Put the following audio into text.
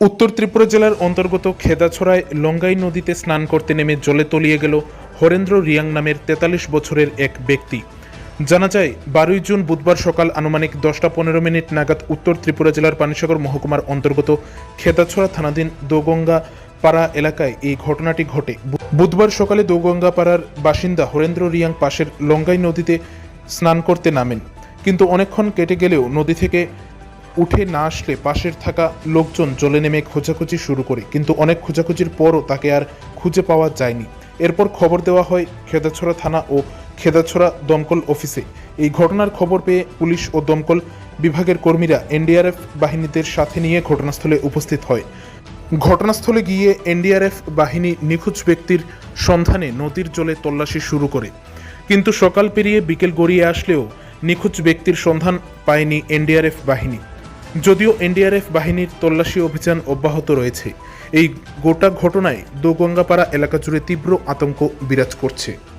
উত্তর ত্রিপুরা জেলার অন্তর্গত খেদাছড়ায় লঙ্গাই নদীতে স্নান করতে নেমে জলে তলিয়ে গেল হরেন্দ্র রিয়াং নামের তেতাল্লিশ বছরের এক ব্যক্তি। জানা যায়, বারোই জুন বুধবার সকাল আনুমানিক দশটা পনেরো মিনিট নাগাদ উত্তর ত্রিপুরা জেলার পানিসাগর মহকুমার অন্তর্গত খেদাছড়া থানাধীন দোগঙ্গা পাড়া এলাকায় এই ঘটনাটি ঘটে। বুধবার সকালে দোগঙ্গা পাড়ার বাসিন্দা হরেন্দ্র রিয়াং পাশের লঙ্গাই নদীতে স্নান করতে নামেন। কিন্তু অনেকক্ষণ কেটে গেলেও নদী থেকে উঠে না আসলে পাশের থাকা লোকজন জলে নেমে খোঁজাখুঁজি শুরু করে, কিন্তু অনেক খোঁজাখুঁজির পরও তাকে আর খুঁজে পাওয়া যায়নি। এরপর খবর দেওয়া হয় খেদাছড়া থানা ও খেদাছড়া দমকল অফিসে। এই ঘটনার খবর পেয়ে পুলিশ ও দমকল বিভাগের কর্মীরা এনডিআরএফ বাহিনীদের সাথে নিয়ে ঘটনাস্থলে উপস্থিত হয়। ঘটনাস্থলে গিয়ে এনডিআরএফ বাহিনী নিখোঁজ ব্যক্তির সন্ধানে নদীর জলে তল্লাশি শুরু করে। কিন্তু সকাল পেরিয়ে বিকেল গড়িয়ে আসলেও নিখোঁজ ব্যক্তির সন্ধান পায়নি এনডিআরএফ বাহিনী। যদিও এনডিআরএফ বাহিনীর তল্লাশি অভিযান অব্যাহত রয়েছে। এই গোটা ঘটনায় দোগঙ্গাপাড়া এলাকা জুড়ে তীব্র আতঙ্ক বিরাজ করছে।